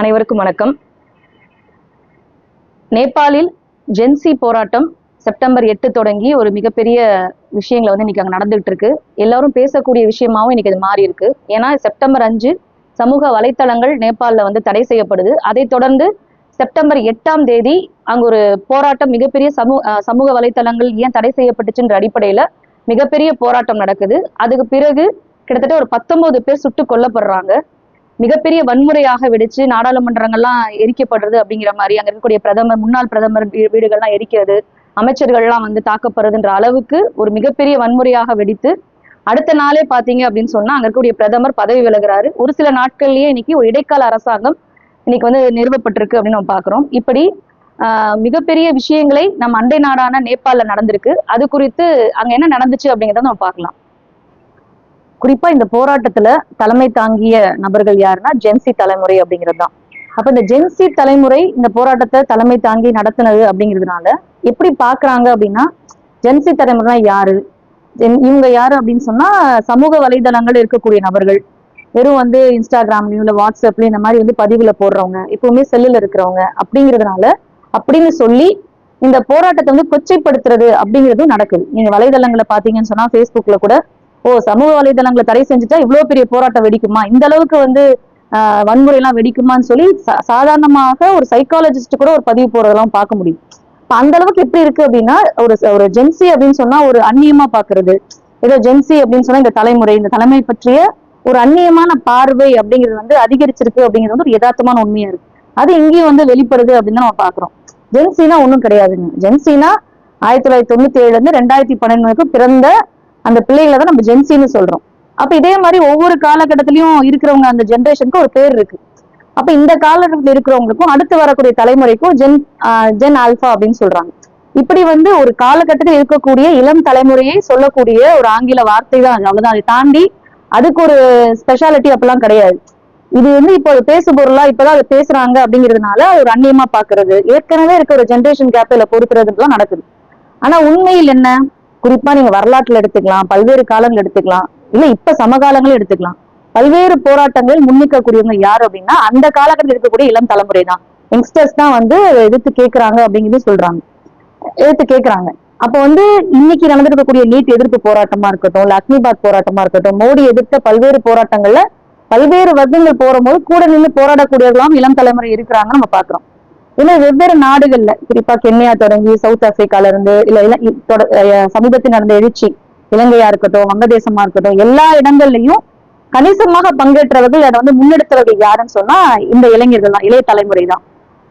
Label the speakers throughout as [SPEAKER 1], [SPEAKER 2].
[SPEAKER 1] அனைவருக்கும் வணக்கம். நேபாளில் ஜென்சி போராட்டம் செப்டம்பர் எட்டு தொடங்கி ஒரு மிகப்பெரிய விஷயங்கள் வந்து இன்னைக்கு அங்கே நடந்துகிட்டு இருக்கு எல்லாரும் பேசக்கூடிய விஷயமாவும் இன்னைக்கு அது மாறி இருக்கு. ஏன்னா செப்டம்பர் அஞ்சு சமூக வலைத்தளங்கள் நேபாளில் வந்து தடை செய்யப்படுது. அதை தொடர்ந்து செப்டம்பர் எட்டாம் தேதி அங்க ஒரு போராட்டம் மிகப்பெரிய சமூக சமூக வலைத்தளங்கள் ஏன் தடை செய்யப்பட்டுச்சுன்ற அடிப்படையில மிகப்பெரிய போராட்டம் நடக்குது. அதுக்கு பிறகு கிட்டத்தட்ட ஒரு பத்தொன்பது பேர் சுட்டு கொல்லப்படுறாங்க. மிகப்பெரிய வன்முறையாக வெடிச்சு நாடாளுமன்றங்கள்லாம் எரிக்கப்படுறது அப்படிங்கிற மாதிரி அங்க இருக்கக்கூடிய பிரதமர் முன்னாள் பிரதமர் வீடுகள்லாம் எரிக்கிறது அமைச்சர்கள்லாம் வந்து தாக்கப்படுறதுன்ற அளவுக்கு ஒரு மிகப்பெரிய வன்முறையாக வெடித்து அடுத்த நாளே பாத்தீங்க அப்படின்னு சொன்னா அங்க இருக்கக்கூடிய பிரதமர் பதவி விலகுறாரு. ஒரு சில நாட்கள்லயே இன்னைக்கு ஒரு இடைக்கால அரசாங்கம் இன்னைக்கு வந்து நிறுவப்பட்டிருக்கு அப்படின்னு நம்ம பாக்குறோம். இப்படி ஆஹ், மிகப்பெரிய விஷயங்களை நம்ம அண்டை நாடான நேபாள்ல நடந்திருக்கு. அது குறித்து அங்க என்ன நடந்துச்சு அப்படிங்கிறத நம்ம பார்க்கலாம். குறிப்பா இந்த போராட்டத்துல தலைமை தாங்கிய நபர்கள் யாருன்னா ஜென்சி தலைமுறை அப்படிங்கிறது தான் அப்ப இந்த ஜென்சி தலைமுறை இந்த போராட்டத்தை தலைமை தாங்கி நடத்துனது அப்படிங்கிறதுனால எப்படி பாக்குறாங்க அப்படின்னா ஜென்சி தலைமுறைனா யாரு? இவங்க யாரு அப்படின்னு சொன்னா சமூக வலைதளங்கள் இருக்கக்கூடிய நபர்கள். வெறும் வந்து இன்ஸ்டாகிராம்லயும் இல்ல வாட்ஸ்அப்லயும் இந்த மாதிரி வந்து பதிவுல போடுறவங்க எப்பவுமே செல்லுல இருக்கிறவங்க அப்படிங்கிறதுனால அப்படின்னு சொல்லி இந்த போராட்டத்தை வந்து கொச்சைப்படுத்துறது அப்படிங்கிறதும் நடக்குது. நீங்க வலைதளங்களை பாத்தீங்கன்னு சொன்னா ஃபேஸ்புக்ல கூட ஓ சமூக வலைதளங்களை தடை செஞ்சுட்டா இவ்வளவு பெரிய போராட்டம் வெடிக்குமா? இந்த அளவுக்கு வந்து வன்முறை எல்லாம் வெடிக்குமான்னு சொல்லி சா- சாதாரணமாக ஒரு சைக்காலஜிஸ்ட் கூட ஒரு பதிவு போறதெல்லாம் பார்க்க முடியும். இப்ப அந்த அளவுக்கு எப்படி இருக்கு அப்படின்னா ஒரு ஒரு ஜென்சி அப்படின்னு சொன்னா ஒரு அந்நியமா பாக்குறது ஏதோ ஜென்சி அப்படின்னு சொன்னா இந்த தலைமுறை இந்த தலைமை பற்றிய ஒரு அந்நியமான பார்வை அப்படிங்கிறது வந்து அதிகரிச்சிருக்கு அப்படிங்கிறது வந்து ஒரு யதார்த்தமான உண்மையா இருக்கு. அது இங்கேயும் வந்து வெளிப்படுது அப்படின்னு நம்ம பாக்குறோம் ஜென்சினா ஒண்ணும் கிடையாதுங்க. ஜென்சினா ஆயிரத்தி தொள்ளாயிரத்தி தொண்ணூத்தி ஏழுல இருந்து ரெண்டாயிரத்தி பன்னெண்டு வரைக்கும் பிறந்த அந்த பிள்ளைகளை தான் நம்ம ஜென்சின்னு சொல்றோம். அப்ப இதே மாதிரி ஒவ்வொரு காலகட்டத்திலயும் இருக்கிறவங்க அந்த ஜென்ரேஷனுக்கு ஒரு பேர் இருக்கு. அப்ப இந்த காலகட்டத்தில் இருக்கிறவங்களுக்கும் அடுத்து வரக்கூடிய தலைமுறைக்கும் ஜென் ஜென் ஆல்பா அப்படின்னு சொல்றாங்க. இப்படி வந்து ஒரு காலகட்டத்தில் இருக்கக்கூடிய இளம் தலைமுறையை சொல்லக்கூடிய ஒரு ஆங்கில வார்த்தை தான் அவ்வளவுதான். அதை தாண்டி அதுக்கு ஒரு ஸ்பெஷாலிட்டி அப்பெல்லாம் கிடையாது. இது வந்து இப்போ ஒரு பேசு பொருளா இப்பதான் அதை பேசுறாங்க அப்படிங்கிறதுனால ஒரு அந்நியமா பாக்குறது ஏற்கனவே இருக்க ஒரு ஜென்ரேஷன் கேப்ல பொறுக்கிறதுலாம் நடக்குது. ஆனா உண்மையில் என்ன? குறிப்பா நீங்க வரலாற்றுல எடுத்துக்கலாம் பல்வேறு காலங்கள் எடுத்துக்கலாம். இல்ல இப்ப சமகாலங்களும் எடுத்துக்கலாம். பல்வேறு போராட்டங்கள் முன்னிக்கக்கூடியவங்க யார் அப்படின்னா அந்த காலகட்டத்தில் இருக்கக்கூடிய இளம் தலைமுறை தான். யங்ஸ்டர்ஸ் தான் வந்து எதிர்த்து கேட்கறாங்க அப்படிங்கிறது சொல்றாங்க. எதிர்த்து கேட்கறாங்க அப்ப வந்து இன்னைக்கு நடந்திருக்கக்கூடிய நீட் எதிர்ப்பு போராட்டமா இருக்கட்டும் இல்ல அக்னிபாத் போராட்டமா இருக்கட்டும் மோடி எதிர்த்த பல்வேறு போராட்டங்கள்ல பல்வேறு வர்க்கங்கள் போறும்போது கூட நின்று போராடக்கூடியவர்களும் இளம் தலைமுறை இருக்கிறாங்க நம்ம பாக்குறோம். இன்னும் வெவ்வேறு நாடுகள்ல குறிப்பா கென்யா தொடங்கி சவுத் ஆப்பிரிக்கால இருந்து இல்ல இல- சமீபத்தில் நடந்த எழுச்சி இலங்கையா இருக்கட்டும் வங்கதேசமா இருக்கட்டும் எல்லா இடங்கள்லயும் கணிசமாக பங்கேற்றவர்கள் அதை வந்து முன்னெடுத்தவர்கள் யாருன்னு சொன்னா இந்த இளைஞர்கள் தான் இளைய தலைமுறை தான்.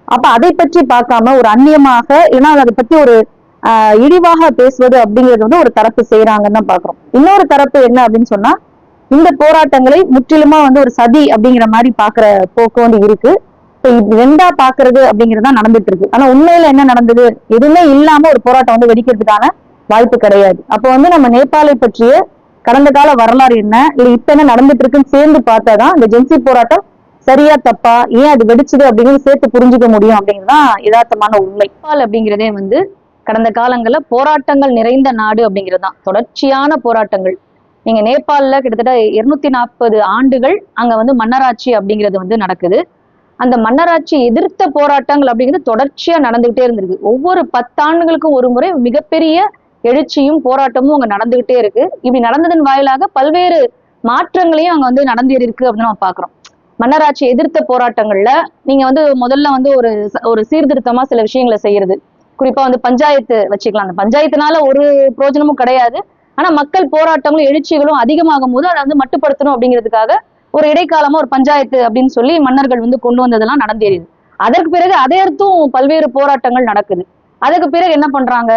[SPEAKER 1] அப்ப அதை பற்றி பார்க்காம ஒரு அந்நியமாக ஏன்னா அதை பத்தி ஒரு ஆஹ் இழிவாக பேசுவது அப்படிங்கிறது வந்து ஒரு தரப்பு செய்யறாங்கன்னு தான் பாக்குறோம் இன்னொரு தரப்பு என்ன அப்படின்னு சொன்னா இந்த போராட்டங்களை முற்றிலுமா வந்து ஒரு சதி அப்படிங்கிற மாதிரி பாக்குற போக்கு வந்து இருக்கு. ரெண்டா பாக்குறது அப்படிங்கிறது தான் நடந்துட்டு இருக்கு. ஆனா உண்மையில என்ன நடந்தது? எதுவுமே இல்லாம ஒரு போராட்டம் வந்து வெடிக்கிறதுக்கான வாய்ப்பு கிடையாது. அப்போ வந்து நம்ம நேபாளை பற்றிய கடந்த கால வரலாறு என்ன? இல்ல இப்ப என்ன நடந்துட்டு இருக்குன்னு சேர்ந்து பார்த்தாதான் இந்த ஜென்சி போராட்டம் சரியா தப்பா ஏன் அது வெடிச்சது அப்படிங்கிறது சேர்த்து புரிஞ்சுக்க முடியும் அப்படிங்கிறதான் யதார்த்தமான உண்மை. நேபாள் அப்படிங்கிறதே வந்து கடந்த காலங்கள்ல போராட்டங்கள் நிறைந்த நாடு அப்படிங்கிறது தான். தொடர்ச்சியான போராட்டங்கள். நீங்க நேபாள்ல கிட்டத்தட்ட இருநூத்தி நாற்பது ஆண்டுகள் அங்க வந்து மன்னராட்சி அப்படிங்கிறது வந்து நடக்குது. அந்த மன்னராட்சி எதிர்த்த போராட்டங்கள் அப்படிங்கிறது தொடர்ச்சியா நடந்துகிட்டே இருந்திருக்கு. ஒவ்வொரு பத்தாண்டுகளுக்கும் ஒரு முறை மிகப்பெரிய எழுச்சியும் போராட்டமும் அங்க நடந்துகிட்டே இருக்கு. இப்படி நடந்ததன் வாயிலாக பல்வேறு மாற்றங்களையும் அங்க வந்து நடந்தேறி இருக்கு அப்படின்னு நம்ம பாக்குறோம். மன்னராட்சி எதிர்த்த போராட்டங்கள்ல நீங்க வந்து முதல்ல வந்து ஒரு ஒரு சீர்திருத்தமா சில விஷயங்களை செய்யறது. குறிப்பா வந்து பஞ்சாயத்து வச்சுக்கலாம். அந்த பஞ்சாயத்துனால ஒரு பிரயோஜனமும் கிடையாது. ஆனா மக்கள் போராட்டங்களும் எழுச்சிகளும் அதிகமாகும் போது அதை வந்து மட்டுப்படுத்தணும் அப்படிங்கிறதுக்காக ஒரு இடைக்காலமா ஒரு பஞ்சாயத்து அப்படின்னு சொல்லி மன்னர்கள் வந்து கொண்டு வந்ததெல்லாம் நடந்தேறியது. அதற்கு பிறகு அதை அடுத்தும் பல்வேறு போராட்டங்கள் நடக்குது. அதுக்கு பிறகு என்ன பண்றாங்க?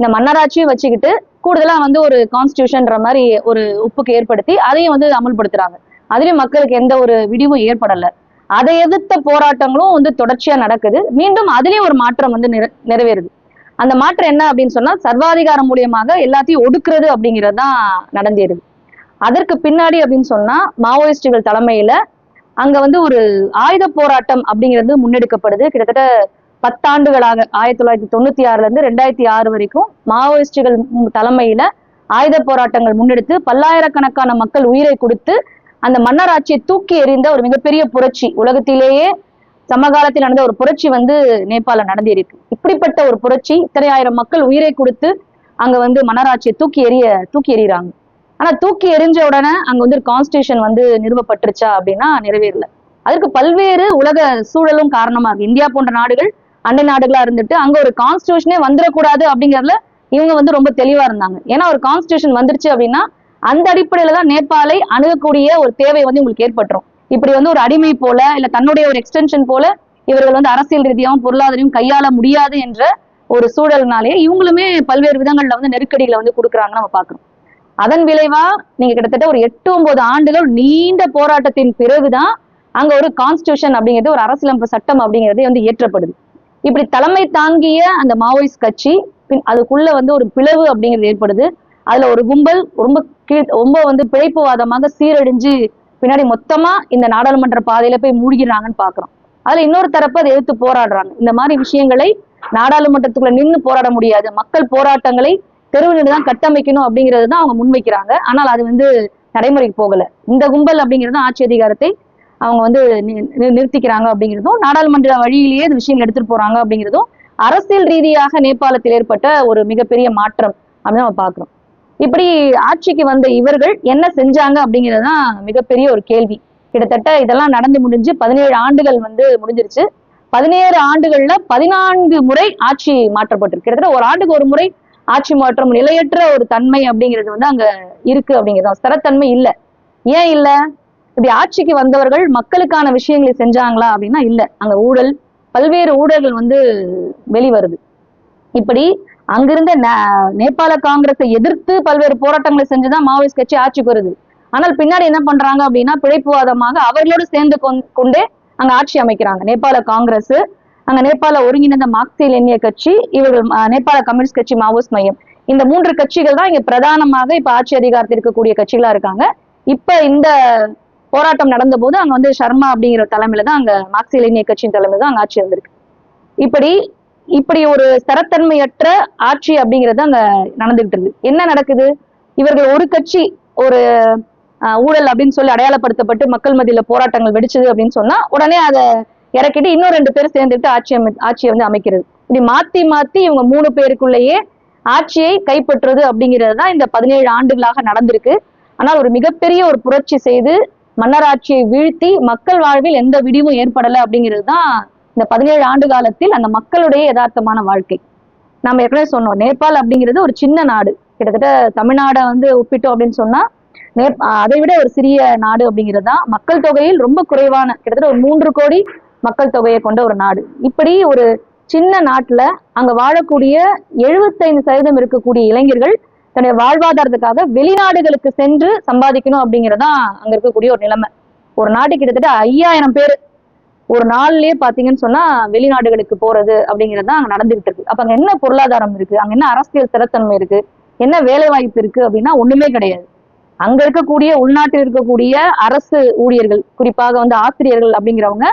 [SPEAKER 1] இந்த மன்னராட்சியும் வச்சுக்கிட்டு கூடுதலா வந்து ஒரு கான்ஸ்டியூஷன்ற மாதிரி ஒரு உப்புக்கு ஏற்படுத்தி அதையும் வந்து அமல்படுத்துறாங்க. அதுலயும் மக்களுக்கு எந்த ஒரு விடிவும் ஏற்படல. அதை எதிர்த்த போராட்டங்களும் வந்து தொடர்ச்சியா நடக்குது. மீண்டும் அதுலயும் ஒரு மாற்றம் வந்து நிற நிறைவேறுது. அந்த மாற்றம் என்ன அப்படின்னு சொன்னா சர்வாதிகாரம் மூலியமாக எல்லாத்தையும் ஒடுக்குறது அப்படிங்கிறது தான் நடந்தேறுது அதற்கு பின்னாடி அப்படின்னு சொன்னா மாவோயிஸ்டுகள் தலைமையில அங்க வந்து ஒரு ஆயுத போராட்டம் அப்படிங்கிறது முன்னெடுக்கப்படுது. கிட்டத்தட்ட பத்தாண்டுகளாக ஆயிரத்தி தொள்ளாயிரத்தி தொண்ணூத்தி ஆறுல இருந்து ரெண்டாயிரத்தி ஆறு வரைக்கும் மாவோயிஸ்டுகள் தலைமையில ஆயுத போராட்டங்கள் முன்னெடுத்து பல்லாயிரக்கணக்கான மக்கள் உயிரை கொடுத்து அந்த மன்னராட்சியை தூக்கி எறிந்த ஒரு மிகப்பெரிய புரட்சி. உலகத்திலேயே சமகாலத்தில் நடந்த ஒரு புரட்சி வந்து நேபாள நடந்திருக்கு. இப்படிப்பட்ட ஒரு புரட்சி இத்தனை ஆயிரம் மக்கள் உயிரை கொடுத்து அங்க வந்து மன்னராட்சியை தூக்கி எறிய தூக்கி எறிகிறாங்க. ஆனா தூக்கி எரிஞ்ச உடனே அங்க வந்து ஒரு கான்ஸ்டியூஷன் வந்து நிறுவப்பட்டுருச்சா அப்படின்னா நிறைவேறல. அதற்கு பல்வேறு உலக சூழலும் காரணமா இருக்கு. இந்தியா போன்ற நாடுகள் அண்டை நாடுகளா இருந்துட்டு அங்க ஒரு கான்ஸ்டியூஷனே வந்துடக்கூடாது அப்படிங்கறதுல இவங்க வந்து ரொம்ப தெளிவா இருந்தாங்க. ஏன்னா ஒரு கான்ஸ்டியூஷன் வந்துருச்சு அப்படின்னா அந்த அடிப்படையில தான் நேபாளை அணுகக்கூடிய ஒரு தேவை வந்து உங்களுக்கு ஏற்பட்டுரும். இப்படி வந்து ஒரு அடிமை போல இல்ல தன்னுடைய ஒரு எக்ஸ்டென்ஷன் போல இவர்கள் வந்து அரசியல் ரீதியாகவும் பொருளாதாரையும் கையாள முடியாது என்ற ஒரு சூழல்னாலே இவங்களுமே பல்வேறு விதங்கள்ல வந்து நெருக்கடிகளை வந்து கொடுக்குறாங்க நம்ம பாக்குறோம் அதன் விளைவா நீங்க கிட்டத்தட்ட ஒரு எட்டு ஒன்பது ஆண்டுகள் நீண்ட போராட்டத்தின் பிறகுதான் அங்க ஒரு கான்ஸ்டியூஷன் அப்படிங்கிறது ஒரு அரசியலமைப்பு சட்டம் அப்படிங்கிறது வந்து ஏற்றப்படுது இப்படி தலைமை தாங்கிய அந்த மாவோயிஸ்ட் கட்சி பின் அதுக்குள்ள வந்து ஒரு பிளவு அப்படிங்கிறது ஏற்படுது. அதுல ஒரு கும்பல் ரொம்ப கீழ் ரொம்ப வந்து பிழைப்புவாதமாக சீரழிஞ்சு பின்னாடி மொத்தமா இந்த நாடாளுமன்ற பாதையில போய் மூழ்கிறாங்கன்னு பாக்குறோம். அதுல இன்னொரு தரப்பு அதை எதிர்த்து போராடுறாங்க. இந்த மாதிரி விஷயங்களை நாடாளுமன்றத்துக்குள்ள நின்னு போராட முடியாது. மக்கள் போராட்டங்களை தெருவில் தான் கட்டமைக்கணும் அப்படிங்கிறது தான் அவங்க முன்வைக்கிறாங்க. ஆனால் அது வந்து நடைமுறைக்கு போகல. இந்த கும்பல் அப்படிங்கிறது ஆட்சி அதிகாரத்தை அவங்க வந்து நிறுத்திக்கிறாங்க அப்படிங்கிறதும் நாடாளுமன்ற வழியிலேயே இந்த விஷயங்கள் எடுத்துட்டு போறாங்க அப்படிங்கிறதும் அரசியல் ரீதியாக நேபாளத்தில் ஏற்பட்ட ஒரு மிகப்பெரிய மாற்றம் அப்படின்னு நம்ம பாக்குறோம் இப்படி ஆட்சிக்கு வந்த இவர்கள் என்ன செஞ்சாங்க அப்படிங்கிறது தான் மிகப்பெரிய ஒரு கேள்வி. கிட்டத்தட்ட இதெல்லாம் நடந்து முடிஞ்சு பதினேழு ஆண்டுகள் வந்து முடிஞ்சிருச்சு. பதினேழு ஆண்டுகள்ல பதினான்கு முறை ஆட்சி மாற்றப்பட்டிருக்கு. கிட்டத்தட்ட ஒரு ஆண்டுக்கு ஒரு முறை ஆட்சி மாற்றம் நிலையற்ற ஒரு தன்மை அப்படிங்கிறது வந்து அங்க இருக்கு அப்படிங்கிறது ஸ்திரத்தன்மை இல்லை. ஏன் இல்ல? இப்படி ஆட்சிக்கு வந்தவர்கள் மக்களுக்கான விஷயங்களை செஞ்சாங்களா அப்படின்னா இல்ல. அங்க ஊழல் பல்வேறு ஊழல்கள் வந்து வெளிவருது. இப்படி அங்கிருந்த நேபாள காங்கிரஸை எதிர்த்து பல்வேறு போராட்டங்களை செஞ்சுதான் மாவோயிஸ்ட் கட்சி ஆட்சிக்கு வருது. ஆனால் பின்னாடி என்ன பண்றாங்க அப்படின்னா பிழைப்புவாதமாக அவர்களோடு சேர்ந்து கொண்டே அங்க ஆட்சி அமைக்கிறாங்க. நேபாள காங்கிரஸ் அங்க நேபாள ஒருங்கிணைந்த மார்க்சியல் எண்ணிய கட்சி இவர்கள் நேபாள கம்யூனிஸ்ட் கட்சி மாவோஸ் மையம். இந்த மூன்று கட்சிகள் தான் இங்க பிரதானமாக இப்ப ஆட்சி அதிகாரத்தில் இருக்கக்கூடிய கட்சிகளா இருக்காங்க. இப்ப இந்த போராட்டம் நடந்த போது அங்க வந்து சர்மா அப்படிங்கிற தலைமையில தான் அங்க மார்க்சியல் எண்ணிய கட்சியின் தலைமையில தான் அங்க ஆட்சி வந்திருக்கு. இப்படி இப்படி ஒரு ஸ்திரத்தன்மையற்ற ஆட்சி அப்படிங்கிறது அங்க நடந்துகிட்டு இருக்கு. என்ன நடக்குது? இவர்கள் ஒரு கட்சி ஒரு ஊழல் அப்படின்னு சொல்லி அடையாளப்படுத்தப்பட்டு மக்கள் மத்தியில போராட்டங்கள் வெடிச்சது அப்படின்னு சொன்னா உடனே அதை இறக்கிட்டு இன்னும் ரெண்டு பேர் சேர்ந்துட்டு ஆட்சி அமை ஆட்சியை வந்து அமைக்கிறது. இப்படி மாத்தி மாத்தி இவங்க மூணு பேருக்குள்ளேயே ஆட்சியை கைப்பற்றுறது அப்படிங்கிறது தான் இந்த பதினேழு ஆண்டுகளாக நடந்திருக்கு. ஆனால் ஒரு மிகப்பெரிய ஒரு புரட்சி செய்து மன்னராட்சியை வீழ்த்தி மக்கள் வாழ்வில் எந்த விடிவும் ஏற்படலை அப்படிங்கிறது தான் இந்த பதினேழு ஆண்டு காலத்தில் அந்த மக்களுடைய யதார்த்தமான வாழ்க்கை. நம்ம ஏற்கனவே சொன்னோம் நேபாள் அப்படிங்கிறது ஒரு சின்ன நாடு. கிட்டத்தட்ட தமிழ்நாடை வந்து ஒப்பிட்டோம் அப்படின்னு சொன்னா நே அதை விட ஒரு சிறிய நாடு அப்படிங்கிறது தான். மக்கள் தொகையில் ரொம்ப குறைவான கிட்டத்தட்ட ஒரு மூன்று கோடி மக்கள் தொகையை கொண்ட ஒரு நாடு. இப்படி ஒரு சின்ன நாட்டுல அங்க வாழக்கூடிய எழுபத்தைந்து சதவீதம் இருக்கக்கூடிய இளைஞர்கள் தன்னுடைய வாழ்வாதாரத்துக்காக வெளிநாடுகளுக்கு சென்று சம்பாதிக்கணும் அப்படிங்கறதான் அங்க இருக்கக்கூடிய ஒரு நிலைமை. ஒரு நாட்டு கிட்டத்தட்ட ஐயாயிரம் பேர். ஒரு நாள்லயே பாத்தீங்கன்னு சொன்னா வெளிநாடுகளுக்கு போறது அப்படிங்கிறது தான் அங்க நடந்துகிட்டு இருக்கு. அப்ப அங்க என்ன பொருளாதாரம் இருக்கு? அங்க என்ன அரசியல் ஸ்திரத்தன்மை இருக்கு? என்ன வேலை வாய்ப்பு இருக்கு அப்படின்னா ஒண்ணுமே கிடையாது. அங்க இருக்கக்கூடிய உள்நாட்டில் இருக்கக்கூடிய அரசு ஊழியர்கள் குறிப்பாக வந்து ஆசிரியர்கள் அப்படிங்கிறவங்க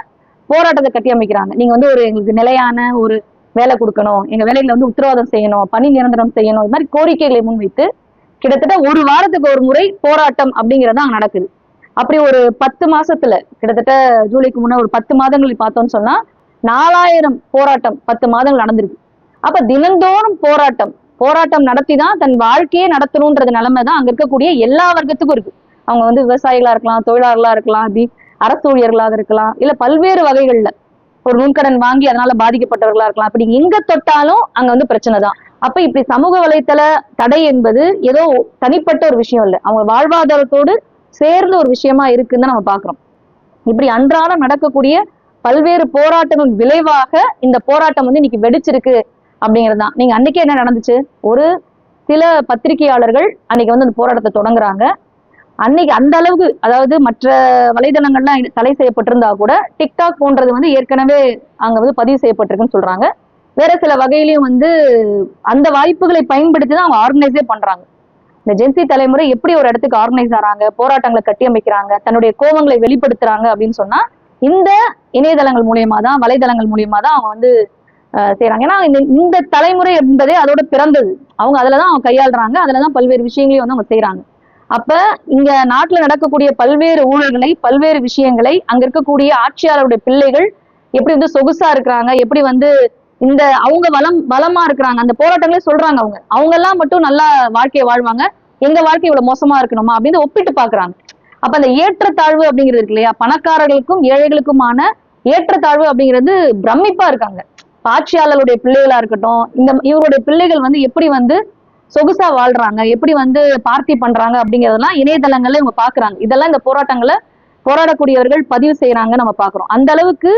[SPEAKER 1] போராட்டத்தை கட்டி அமைக்கிறாங்க. நீங்க வந்து ஒரு எங்களுக்கு நிலையான ஒரு வேலை கொடுக்கணும். எங்க வேலைகளை வந்து உத்தரவாதம் செய்யணும். பணி நிரந்தரம் செய்யணும். இது மாதிரி கோரிக்கைகளை முன்வைத்து கிட்டத்தட்ட ஒரு வாரத்துக்கு ஒரு முறை போராட்டம் அப்படிங்கிறது அங்க நடக்குது. அப்படி ஒரு பத்து மாசத்துல கிட்டத்தட்ட ஜூலைக்கு முன்னே ஒரு பத்து மாதங்கள் பார்த்தோம்னு சொன்னா நாலாயிரம் போராட்டம் பத்து மாதங்கள் நடந்திருக்கு. அப்ப தினந்தோறும் போராட்டம். போராட்டம் நடத்தி தான் தன் வாழ்க்கையே நடத்தணும்ன்றது நிலைமை தான் அங்க இருக்கக்கூடிய எல்லா வர்க்கத்துக்கும் இருக்கு. அவங்க வந்து விவசாயிகளா இருக்கலாம் தொழிலாளர்களா இருக்கலாம் அப்படி அரசு ஊழியர்களாக இருக்கலாம் இல்ல பல்வேறு வகைகள்ல ஒரு நுண்கடன் வாங்கி அதனால பாதிக்கப்பட்டவர்களா இருக்கலாம். அப்படி எங்க தொட்டாலும் அங்க வந்து பிரச்சனை தான். அப்ப இப்படி சமூக வலைத்தள தடை என்பது ஏதோ தனிப்பட்ட ஒரு விஷயம் இல்லை. அவங்க வாழ்வாதாரத்தோடு சேர்ந்த ஒரு விஷயமா இருக்குன்னு நம்ம பாக்குறோம். இப்படி அன்றாடம் நடக்கக்கூடிய பல்வேறு போராட்டங்கள் விளைவாக இந்த போராட்டம் வந்து இன்னைக்கு வெடிச்சிருக்கு அப்படிங்கிறது தான். நீங்க அன்னைக்கு என்ன நடந்துச்சு? ஒரு சில பத்திரிகையாளர்கள் அன்னைக்கு வந்து அந்த போராட்டத்தை தொடங்குறாங்க. அன்னைக்கு அந்த அளவுக்கு அதாவது மற்ற வலைதளங்கள்லாம் தடை செய்யப்பட்டிருந்தா கூட டிக்டாக் போன்றது வந்து ஏற்கனவே அங்க வந்து பதிவு செய்யப்பட்டிருக்குன்னு சொல்றாங்க. வேற சில வகையிலையும் வந்து அந்த வாய்ப்புகளை பயன்படுத்தி தான் அவங்க ஆர்கனைஸே பண்றாங்க. இந்த ஜென்சி தலைமுறை எப்படி ஒரு இடத்துக்கு ஆர்கனைஸ் ஆறாங்க போராட்டங்களை கட்டி அமைக்கிறாங்க தன்னுடைய கோபங்களை வெளிப்படுத்துறாங்க அப்படின்னு சொன்னா இந்த இணையதளங்கள் மூலியமா தான் வலைதளங்கள் மூலியமா தான் அவங்க வந்து செய்யறாங்க ஏன்னா இந்த இந்த தலைமுறை என்பதே அதோட பிறந்தது. அவங்க அதுலதான் அவங்க கையாளுறாங்க அதுலதான் பல்வேறு விஷயங்களையும் வந்து அவங்க செய்யறாங்க அப்ப இங்க நாட்டுல நடக்கக்கூடிய பல்வேறு ஊழல்களை பல்வேறு விஷயங்களை அங்க இருக்கக்கூடிய ஆட்சியாளருடைய பிள்ளைகள் எப்படி வந்து சொகுசா இருக்கிறாங்க எப்படி வந்து இந்த அவங்க வளம் வளமா இருக்கிறாங்க அந்த போராட்டங்களே சொல்றாங்க அவங்க. அவங்க எல்லாம் மட்டும் நல்லா வாழ்க்கையை வாழ்வாங்க. எங்க வாழ்க்கை இவ்வளவு மோசமா இருக்கணுமா அப்படின்னு ஒப்பிட்டு பாக்குறாங்க. அப்ப அந்த ஏற்றத்தாழ்வு அப்படிங்கிறது இருக்கு இல்லையா? பணக்காரர்களுக்கும் ஏழைகளுக்குமான ஏற்றத்தாழ்வு அப்படிங்கிறது பிரமிப்பா இருக்காங்க. ஆட்சியாளருடைய பிள்ளைகளா இருக்கட்டும் இந்த இவருடைய பிள்ளைகள் வந்து எப்படி வந்து சொகுசா வாழ்றாங்க. எப்படி வந்து பார்ட்டி பண்றாங்க அப்படிங்கறதெல்லாம் இணையதளங்கள்ல இவங்க பாக்குறாங்க. இதெல்லாம் இந்த போராட்டங்களை போராடக்கூடியவர்கள் பதிவு செய்யறாங்க நம்ம பாக்குறோம். அந்த அளவுக்கு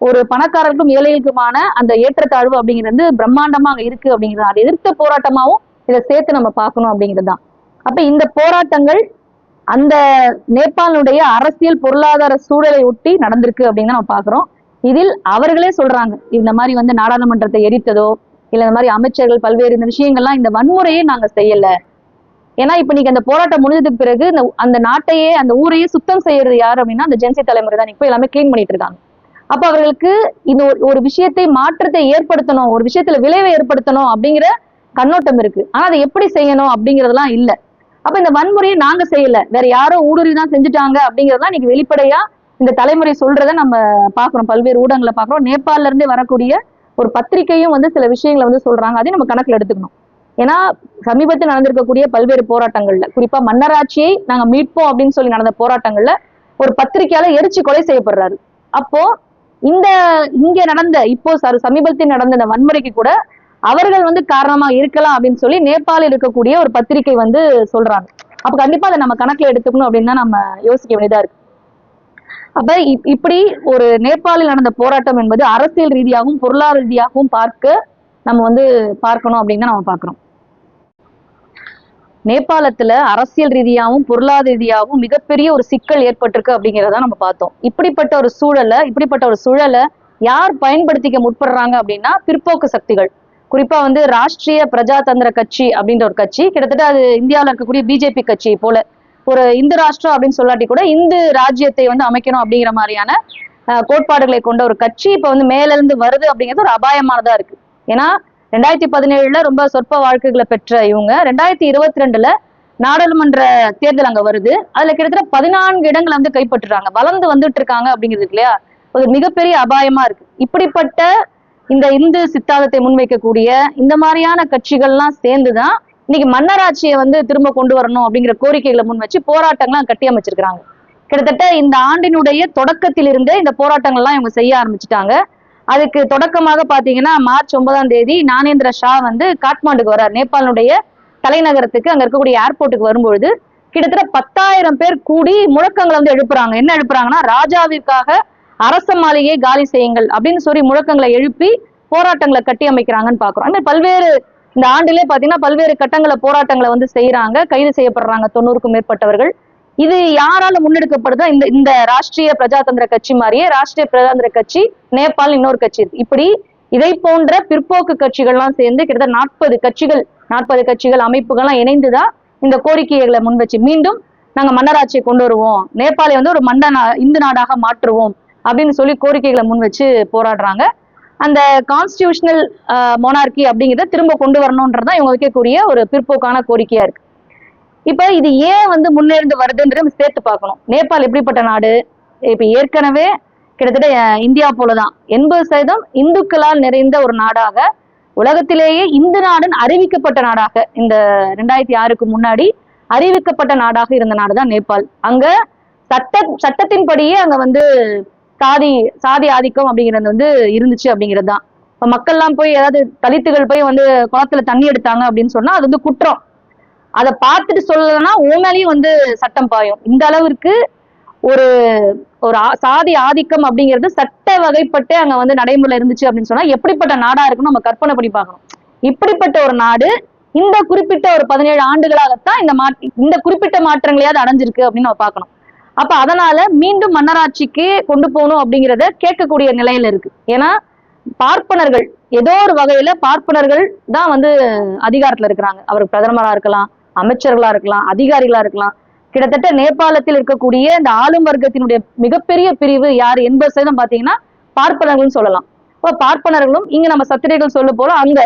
[SPEAKER 1] ஒரு பணக்காரர்களுக்கும் ஏழைகளுக்குமான அந்த ஏற்றத்தாழ்வு அப்படிங்கிறது பிரம்மாண்டமா அங்க இருக்கு அப்படிங்கிறது அதை எதிர்த்த போராட்டமாவும் இதை சேர்த்து நம்ம பார்க்கணும் அப்படிங்கிறது தான் அப்ப இந்த போராட்டங்கள் அந்த நேபாளுடைய அரசியல் பொருளாதார சூழலை ஒட்டி நடந்திருக்கு அப்படின்னு நம்ம பாக்குறோம். இதில் அவர்களே சொல்றாங்க. இந்த மாதிரி வந்து நாடாளுமன்றத்தை எரித்ததோ இல்ல இந்த மாதிரி அமைச்சர்கள் பல்வேறு இந்த விஷயங்கள்லாம் இந்த வன்முறையே நாங்க செய்யல. ஏன்னா இப்ப நீங்க அந்த போராட்டம் முடிஞ்சதுக்கு பிறகு இந்த அந்த நாட்டையே அந்த ஊரையே சுத்தம் செய்யறது யார் அப்படின்னா அந்த ஜென்சி தலைமுறை தான். இப்ப எல்லாமே கிளீன் பண்ணிட்டு இருக்காங்க. அப்ப அவர்களுக்கு இந்த ஒரு- விஷயத்தை மாற்றத்தை ஏற்படுத்தணும் ஒரு விஷயத்துல விளைவை ஏற்படுத்தணும் அப்படிங்கிற கண்ணோட்டம் இருக்கு. ஆனா அதை எப்படி செய்யணும் அப்படிங்கறதெல்லாம் இல்ல. அப்ப இந்த வன்முறையை நாங்க செய்யல. வேற யாரோ ஊடுருவி தான் செஞ்சுட்டாங்க அப்படிங்கறதெல்லாம் இன்னைக்கு வெளிப்படையா இந்த தலைமுறை சொல்றத நம்ம பாக்குறோம் பல்வேறு ஊடகங்களை பாக்குறோம் நேபாள்ல இருந்தே வரக்கூடிய ஒரு பத்திரிகையும் வந்து சில விஷயங்களை வந்து சொல்றாங்க. அதையும் நம்ம கணக்குல எடுத்துக்கணும். ஏன்னா சமீபத்தில் நடந்திருக்கக்கூடிய பல்வேறு போராட்டங்கள்ல குறிப்பா மன்னராட்சியை நாங்க மீட்போம் அப்படின்னு சொல்லி நடந்த போராட்டங்கள்ல ஒரு பத்திரிகையால எரிச்சு கொலை செய்யப்படுறாரு. அப்போ இந்த இங்க நடந்த இப்போ சார் சமீபத்தில் நடந்த இந்த வன்முறைக்கு கூட அவர்கள் வந்து காரணமா இருக்கலாம் அப்படின்னு சொல்லி நேபாளில் இருக்கக்கூடிய ஒரு பத்திரிகை வந்து சொல்றாங்க. அப்ப கண்டிப்பா அதை நம்ம கணக்குல எடுத்துக்கணும் அப்படின்னு தான் நம்ம யோசிக்க வேண்டியதா இருக்கு. அப்ப இப்- இப்படி ஒரு நேபாளில் நடந்த போராட்டம் என்பது அரசியல் ரீதியாகவும் பொருளாதார ரீதியாகவும் பார்க்க நம்ம வந்து பார்க்கணும் அப்படின்னு நம்ம பார்க்கிறோம். நேபாளத்துல அரசியல் ரீதியாகவும் பொருளாதார ரீதியாகவும் மிகப்பெரிய ஒரு சிக்கல் ஏற்பட்டிருக்கு அப்படிங்கிறத நம்ம பார்த்தோம். இப்படிப்பட்ட ஒரு சூழலை இப்படிப்பட்ட ஒரு சூழலை யார் பயன்படுத்திக்க முற்படுறாங்க அப்படின்னா பிற்போக்கு சக்திகள். குறிப்பா வந்து ராஷ்டிரிய பிரஜாதந்திர கட்சி அப்படின்ற ஒரு கட்சி கிட்டத்தட்ட அது இந்தியாவில் இருக்கக்கூடிய பிஜேபி கட்சி போல. ஒரு இந்து ராஷ்டிரம் அப்படின்னு சொல்லாட்டி கூட இந்து ராஜ்யத்தை வந்து அமைக்கணும் அப்படிங்கிற மாதிரியான கோட்பாடுகளை கொண்ட ஒரு கட்சி இப்ப வந்து மேல இருந்து வருது அப்படிங்கிறது ஒரு அபாயமானதா இருக்கு. ஏன்னா ரெண்டாயிரத்தி பதினேழுல ரொம்ப சொற்ப வாழ்க்கைகளை பெற்ற இவங்க ரெண்டாயிரத்தி இருபத்தி ரெண்டுல நாடாளுமன்ற தேர்தல் அங்க வருது. அதுல கிட்டத்தட்ட பதினான்கு இடங்களை வந்து கைப்பற்றுறாங்க. வளர்ந்து வந்துட்டு இருக்காங்க அப்படிங்கிறது இல்லையா? ஒரு மிகப்பெரிய அபாயமா இருக்கு. இப்படிப்பட்ட இந்த இந்து சித்தாந்தத்தை முன்வைக்கக்கூடிய இந்த மாதிரியான கட்சிகள்லாம் சேர்ந்துதான் இன்னைக்கு மன்னராட்சியை வந்து திரும்ப கொண்டு வரணும் அப்படிங்கிற கோரிக்கைகளை முன் வச்சு போராட்டங்கள்லாம் கட்டி அமைச்சிருக்கிறாங்க. கிட்டத்தட்ட இந்த ஆண்டினுடைய தொடக்கத்திலிருந்தே இந்த போராட்டங்கள்லாம் இவங்க செய்ய ஆரம்பிச்சிட்டாங்க. அதுக்கு தொடக்கமாக பாத்தீங்கன்னா மார்ச் ஒன்பதாம் தேதி ஞானேந்திர ஷா வந்து காட்மாண்டுக்கு வர்றார். நேபாளினுடைய தலைநகரத்துக்கு அங்க இருக்கக்கூடிய ஏர்போர்ட்டுக்கு வரும்பொழுது கிட்டத்தட்ட பத்தாயிரம் பேர் கூடி முழக்கங்களை வந்து எழுப்புறாங்க. என்ன எழுப்புறாங்கன்னா ராஜாவிற்காக அரச மாளிகையை காலி செய்யுங்கள் அப்படின்னு சொல்லி முழக்கங்களை எழுப்பி போராட்டங்களை கட்டி அமைக்கிறாங்கன்னு பாக்குறோம். அந்த பல்வேறு இந்த ஆண்டிலே பாத்தீங்கன்னா பல்வேறு கட்டங்களை போராட்டங்களை வந்து செய்யறாங்க கைது செய்யப்படுறாங்க தொண்ணூறுக்கும் மேற்பட்டவர்கள். இது யாரால முன்னெடுக்கப்படுதோ இந்த இந்த ராஷ்டிரிய பிரஜாதந்திர கட்சி மாதிரியே ராஷ்டிரிய பிரஜாதந்திர கட்சி நேபாள் இன்னொரு கட்சி இருக்கு. இப்படி இதை போன்ற பிற்போக்கு கட்சிகள்லாம் சேர்ந்து கிட்டத்தட்ட நாற்பது கட்சிகள் நாற்பது கட்சிகள் அமைப்புகள்லாம் இணைந்துதான் இந்த கோரிக்கைகளை முன் வச்சு மீண்டும் நாங்க மன்னராட்சியை கொண்டு வருவோம். நேபாளை வந்து ஒரு மன்ன இந்து நாடாக மாற்றுவோம் அப்படின்னு சொல்லி கோரிக்கைகளை முன் வச்சு போராடுறாங்க. அந்த கான்ஸ்டியூஷனல் மொனார்கி அப்படிங்கிறத திரும்ப கொண்டு வரணும்ன்றதான் இவங்க வைக்கக்கூடிய ஒரு பிற்போக்கான கோரிக்கையா இருக்கு. இப்ப இது ஏன் வந்து முன்னேறி வருதுன்ற நம்ம சேர்த்து பார்க்கணும். நேபாள் எப்படிப்பட்ட நாடு? இப்ப ஏற்கனவே கிட்டத்தட்ட இந்தியா போலதான். எண்பது சதவீதம் இந்துக்களால் நிறைந்த ஒரு நாடாக உலகத்திலேயே இந்து நாடுன்னு அறிவிக்கப்பட்ட நாடாக இந்த ரெண்டாயிரத்தி ஆறுக்கு முன்னாடி அறிவிக்கப்பட்ட நாடாக இருந்த நாடுதான் நேபாள். அங்க சட்ட சட்டத்தின்படியே அங்க வந்து சாதி சாதி ஆதிக்கம் அப்படிங்கிறது வந்து இருந்துச்சு அப்படிங்கிறது தான் இப்ப மக்கள்லாம் போய் ஏதாவது தலித்துகள் போய் வந்து குளத்துல தண்ணி எடுத்தாங்க அப்படின்னு சொன்னா அது வந்து குற்றம். அதை பார்த்துட்டு சொல்லலைன்னா உண்மையிலையும் வந்து சட்டம் பாயும். இந்த அளவிற்கு ஒரு ஒரு சாதி ஆதிக்கம் அப்படிங்கிறது சட்ட வகைப்பட்டு அங்க வந்து நடைமுறையில இருந்துச்சு அப்படின்னு சொன்னா எப்படிப்பட்ட நாடா இருக்குன்னு நம்ம கற்பனை பண்ணி பார்க்கணும். இப்படிப்பட்ட ஒரு நாடு இந்த குறிப்பிட்ட ஒரு பதினேழு ஆண்டுகளாகத்தான் இந்த மா இந்த குறிப்பிட்ட மாற்றங்களையாவது அடைஞ்சிருக்கு அப்படின்னு நம்ம பார்க்கணும். அப்ப அதனால மீண்டும் மன்னராட்சிக்கு கொண்டு போகணும் அப்படிங்கிறத கேட்கக்கூடிய நிலையில இருக்கு. ஏன்னா பார்ப்பனர்கள் ஏதோ ஒரு வகையில பார்ப்பனர்கள் தான் வந்து அதிகாரத்துல இருக்கிறாங்க. அவர் பிரதமரா இருக்கலாம் அமைச்சர்களா இருக்கலாம் அதிகாரிகளா இருக்கலாம். கிட்டத்தட்ட நேபாளத்தில் இருக்கக்கூடிய இந்த ஆளும் வர்க்கத்தினுடைய மிகப்பெரிய பிரிவு யார்? எண்பது சதவீதம் பாத்தீங்கன்னா பார்ப்பனர்கள்னு சொல்லலாம். இப்போ பார்ப்பனர்களும் இங்க நம்ம சத்திரிகள் சொல்ல போல அங்க